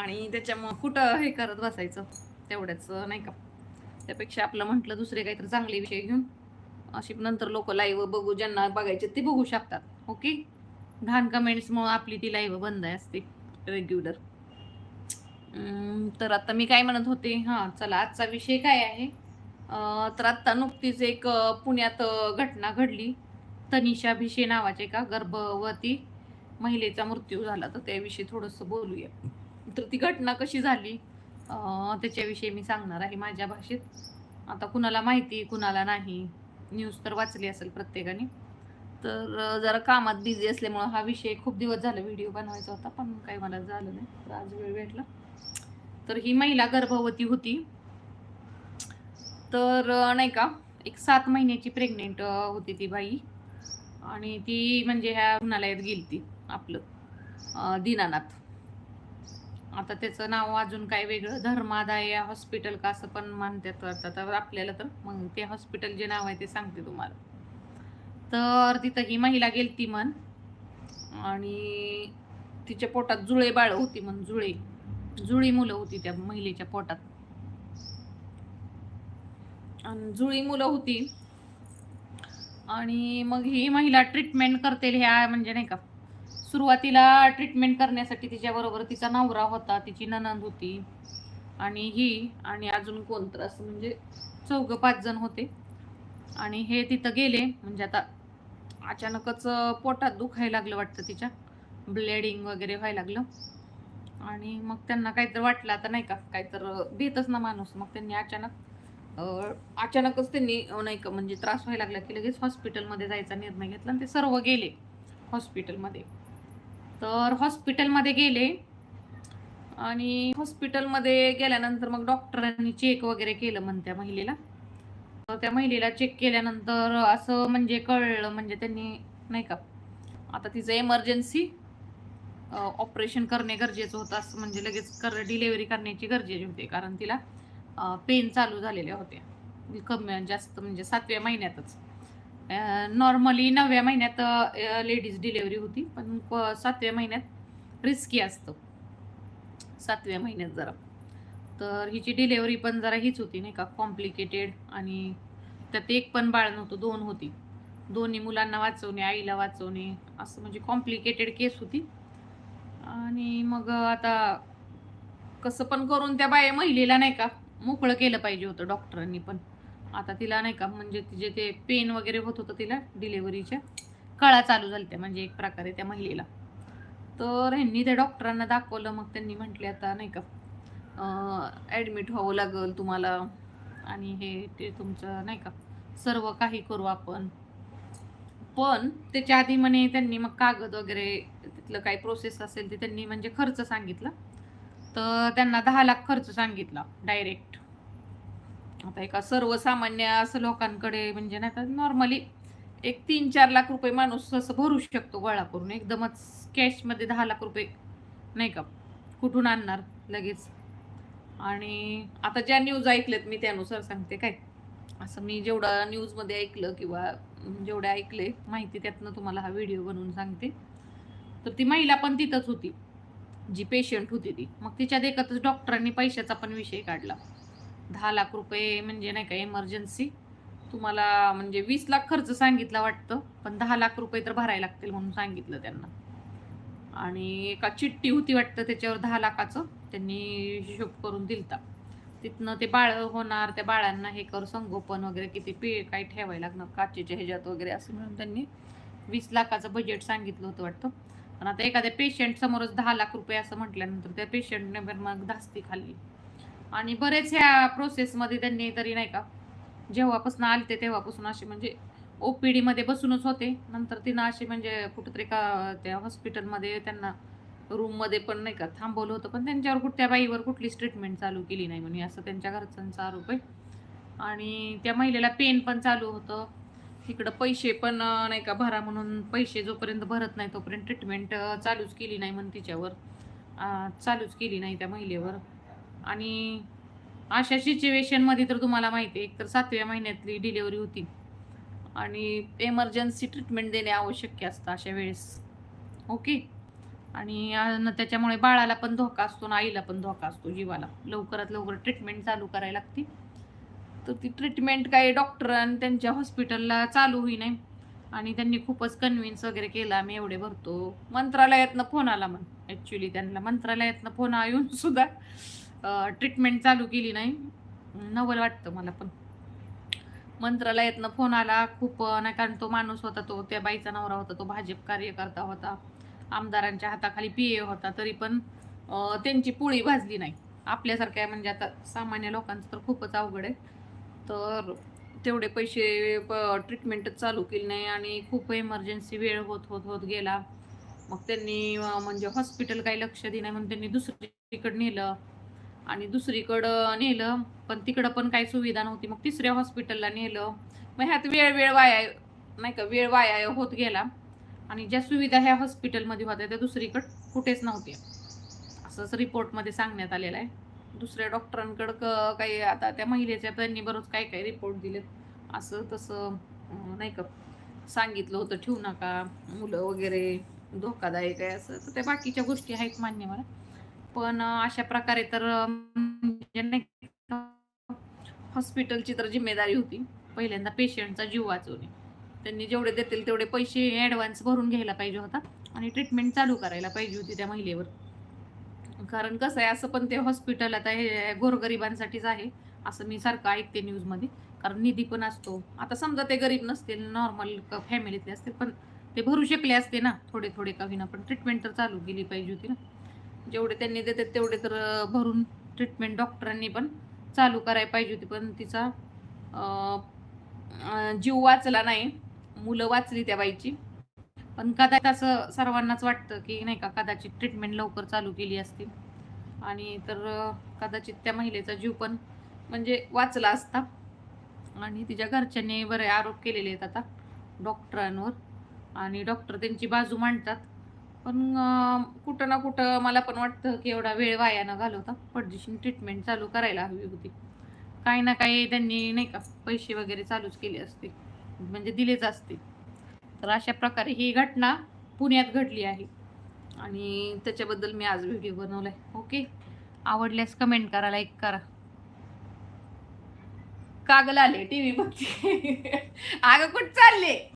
आणि त्याच्यामुळं कुठं हे करत बसायचं? तेवढ्याच नाही का? त्यापेक्षा आपलं म्हटलं दुसरे काहीतरी चांगले विषय घेऊन अशी नंतर लोक लाईव्ह बघू ज्यांना बघायचे ते बघू शकतात ओके? घाण कमेंट्समुळं आपली ती लाईव्ह बंद आहे असते रेग्युलर तर आता मी काय म्हणत होते? हां चला आजचा विषय काय आहे? तर आत्ता नुकतीच एक पुण्यात घटना घडली. तनिषा भिशे नावाचे का गर्भवती महिलेचा मृत्यू झाला तर त्याविषयी थोडंसं बोलूया. तर ती घटना कशी झाली? त्याच्याविषयी मी सांगणार आहे माझ्या भाषेत. आता कुणाला माहिती कुणाला नाही. न्यूज तर वाचली असेल प्रत्येकाने. तर जरा कामात बिझी असल्यामुळं हा विषय खूप दिवस झाला व्हिडिओ बनवायचा होता पण काही मला झालं नाही. तर आज वेळ भेटला. तर ही महिला गर्भवती होती. तर नाही का एक सात महिन्याची प्रेग्नेंट होती ती बाई. आणि ती म्हणजे ह्या रुग्णालयात गेली ती आपलं दिनानाथ दीनानाथ. आता त्याचं नाव अजून काय वेगळं धर्मादाय हॉस्पिटल का असं पण मानतात वाटतं. तर आपल्याला तर मग ते हॉस्पिटल जे नाव आहे ते सांगते तुम्हाला. तर तिथं ही महिला गेलती म्हण. आणि तिच्या पोटात जुळे बाळ होती म्हण जुळे. जुळी मुलं होती त्या महिलेच्या पोटात. आणि जुळी मुलं होती. आणि मग ही महिला ट्रीटमेंट करते ह्या म्हणजे नाही का सुरुवातीला ट्रीटमेंट करण्यासाठी तिच्याबरोबर तिचा नवरा होता तिची ननंद होती. आणि ही आणि अजून कोण तर असं म्हणजे चौघं पाच जण होते. आणि हे तिथं गेले. म्हणजे आता अचानकच पोटात दुखायला लागलं वाटतं तिच्या. ब्लेडिंग वगैरे व्हायला लागलं. आणि मग त्यांना काहीतरी वाटलं आता नाही का काहीतर देतच ना माणूस. मग त्यांनी अचानक अचानकच त्यांनी नाही का म्हणजे त्रास व्हायला लागला की लगेच हॉस्पिटलमध्ये जायचा निर्णय घेतला आणि ते सर्व गेले हॉस्पिटलमध्ये तर हॉस्पिटलमध्ये गेले. आणि हॉस्पिटलमध्ये गेल्यानंतर मग डॉक्टरांनी चेक वगैरे केलं म्हण त्या महिलेला. तर त्या महिलेला चेक केल्यानंतर असं म्हणजे कळलं म्हणजे त्यांनी नाही का आता तिचं एमर्जन्सी ऑपरेशन करणे गरजेचं होतं असं म्हणजे लगेच कर डिलेवरी करण्याची गरजेची होते कारण तिला पेन चालू झालेल्या होत्या कमी जास्त म्हणजे सातव्या महिन्यातच. नॉर्मली नवव्या महिन्यात लेडीज डिलेवरी होती पण प- सातव्या महिन्यात रिस्की असतं. सातव्या महिन्यात जरा. तर हिची डिलेवरी पण जरा हीच होती नाही का? कॉम्प्लिकेटेड आणि त्यात एक पण बाळ नव्हतं दोन होती. दोन्ही मुलांना वाचवणे आईला वाचवणे असं म्हणजे कॉम्प्लिकेटेड केस होती. आणि मग आता कसं पण करून त्या बाया महिलेला नाही का? मोकळं केलं पाहिजे होतं डॉक्टरांनी पण. आता तिला नाही का म्हणजे तिचे ते पेन वगैरे होत होतं तिला डिलेवरीच्या कळा चालू झाल्या म्हणजे एक प्रकारे त्या महिलेला. तर ह्यांनी त्या डॉक्टरांना दाखवलं मग त्यांनी म्हटले आता नाही का ॲडमिट व्हावं लागेल तुम्हाला आणि हे ते तुमचं नाही का सर्व काही करू आपण. पण त्याच्या आधी म्हणे त्यांनी मग कागद वगैरे तिथलं काही प्रोसेस असेल ते त्यांनी म्हणजे खर्च सांगितला. तर त्यांना दहा लाख खर्च सांगितला डायरेक्ट आता एका सर्वसामान्य असं लोकांकडे म्हणजे नाही का नॉर्मली एक तीन चार लाख रुपये माणूस असं भरू शकतो गोळा करून एकदमच कॅशमध्ये दहा लाख रुपये नाही का कुठून आणणार लगेच. आणि आता ज्या न्यूज ऐकल्यात मी त्यानुसार सांगते काय. असं मी जेवढं न्यूजमध्ये ऐकलं किंवा जेवढे ऐकले माहिती त्यातनं तुम्हाला हा व्हिडिओ बनवून सांगते. तर ती महिला पण तिथंच होती. जी पेशंट होती ती. मग तिच्यात एकत्रच डॉक्टरांनी पैशाचा पण विषय काढला. दहा लाख रुपये म्हणजे नाही का इमर्जन्सी तुम्हाला म्हणजे वीस लाख खर्च सांगितला वाटतं पण दहा लाख रुपये तर भरायला लागतील म्हणून सांगितलं त्यांना. आणि एका चिठ्ठी होती वाटतं त्याच्यावर दहा लाखाचं त्यांनी हिशोब करून दिलता. तिथनं ते बाळ होणार त्या बाळांना हे कर संगोपन वगैरे किती पे काय ठेवायला लागणार काचेच्या ह्याच्यात वगैरे असं म्हणून त्यांनी वीस लाखाचं बजेट सांगितलं होतं वाटतं. पण आता एखाद्या पेशंट समोरच दहा लाख रुपये असं म्हटल्यानंतर त्या पेशंटने पण मग धास्ती खाल्ली. आणि बरेच ह्या प्रोसेसमध्ये त्यांनी तरी नाही का जेव्हापासून आलते तेव्हापासून असे म्हणजे ओपीडी मध्ये बसूनच होते. नंतर तिनं असे म्हणजे कुठेतरी का त्या हॉस्पिटलमध्ये त्यांना रूममध्ये पण नाही का थांबवलं होतं. पण त्यांच्यावर कुठल्या बाईवर कुठलीच ट्रीटमेंट चालू केली नाही म्हणे. असं त्यांच्या घरच्यांचा आरोप आहे. आणि त्या महिलेला पेन पण चालू होतं. तिकडं पैसे पण नाही का भरा म्हणून पैसे जोपर्यंत भरत नाही तोपर्यंत ट्रीटमेंट चालूच केली नाही म्हणून तिच्यावर. चालूच केली नाही त्या महिलेवर. आणि अशा सिच्युएशनमध्ये तर तुम्हाला माहिती आहे एक तर सातव्या महिन्यातली डिलेवरी होती. आणि एमर्जन्सी ट्रीटमेंट देणे आवश्यक असतं अशा वेळेस. ओके आणि त्याच्यामुळे बाळाला पण धोका असतो ना आईला पण धोका असतो जीवाला. लवकरात लवकर ट्रीटमेंट चालू करायला लागते. तर ती ट्रीटमेंट काही डॉक्टर आणि त्यांच्या हॉस्पिटलला चालू होई नाही. आणि त्यांनी खूपच कन्व्हिन्स वगैरे केला आम्ही एवढे भरतो. मंत्रालयातनं फोन आला मग ॲक्च्युली त्यांना मंत्रालयातनं फोन येऊन सुद्धा ट्रीटमेंट चालू केली नाही. नवल वाटतं मला पण. मंत्रालयातनं फोन आला. खूप नाही कारण तो माणूस होता तो त्या बाईचा नवरा होता तो भाजप कार्यकर्ता होता. आमदारांच्या हाताखाली पी ए होता तरी पण त्यांची पोळी भाजली नाही. आपल्यासारख्या म्हणजे आता सामान्य लोकांचं तर खूपच अवघड आहे. तर तेवढे पैसे ट्रीटमेंटच चालू केली नाही आणि खूप इमर्जन्सी वेळ होत होत होत गेला. मग त्यांनी म्हणजे हॉस्पिटल काही लक्ष दिलं नाही म्हणून त्यांनी दुसरीकडे नेलं. आणि दुसरीकडं नेलं पण तिकडं पण काही सुविधा नव्हती. मग तिसऱ्या हॉस्पिटलला नेलं. मग ह्यात वेळ वेळ वाया नाही का वेळ वाया होत गेला. आणि ज्या सुविधा ह्या हॉस्पिटलमध्ये होत्या त्या दुसरीकडं कुठेच नव्हत्या. असंच रिपोर्टमध्ये सांगण्यात आलेलं आहे. दुसऱ्या डॉक्टरांकडं क- काही आता त्या महिलेच्या त्यांनी बरोच काय काय रिपोर्ट दिलेत. असं तसं नाही का सांगितलं होतं ठेवू नका मुलं वगैरे धोकादायक आहे असं. तर त्या बाकीच्या गोष्टी आहेत मान्य मला. पण अशा प्रकारे तर म्हणजे हॉस्पिटलची तर जिम्मेदारी होती. पहिल्यांदा पेशंटचा जीव वाचवणे. त्यांनी जेवढे देतील तेवढे पैसे ॲडव्हान्स भरून घ्यायला पाहिजे होता आणि ट्रीटमेंट चालू करायला पाहिजे होती त्या महिलेवर. कारण कसं आहे असं पण ते हॉस्पिटल आता हे गोरगरिबांसाठीच आहे असं मी सारखं ऐकते न्यूजमध्ये. कारण निधी पण असतो. आता समजा ते गरीब नसतील नॉर्मल फॅमिलीतले असतील पण ते भरू शकले असते ना थोडे थोडे का होईना पण ट्रीटमेंट तर चालू केली पाहिजे होती ना. जेवढे त्यांनी देतात तेवढे तर भरून ट्रीटमेंट डॉक्टरांनी पण चालू करायला पाहिजे होती. पण तिचा जीव वाचला नाही. मुलं वाचली त्या बाईची. पण कदाचित असं सर्वांनाच वाटतं की नाही का कदाचित ट्रीटमेंट लवकर चालू केली असती. आणि तर कदाचित त्या महिलेचा जीव पण म्हणजे वाचला असता. आणि तिच्या घरच्यांनी बरे आरोप केलेले आहेत आता डॉक्टरांवर आणि डॉक्टर त्यांची बाजू मांडतात. पण कुठं ना कुठं मला पण वाटतं की एवढा वेळ वाया न घालवता पडदिशी ट्रीटमेंट चालू करायला हवी होती. काही ना काही त्यांनी नाही का पैसे वगैरे चालूच केले असते. म्हणजे दिलेच असते. तर अशा प्रकारे ही घटना पुण्यात घडली आहे. आणि त्याच्याबद्दल मी आज व्हिडिओ बनवलाय. ओके? आवडल्यास कमेंट करा लाईक करा. कागल आले टीव्ही बघते. अगं कुठं चालले?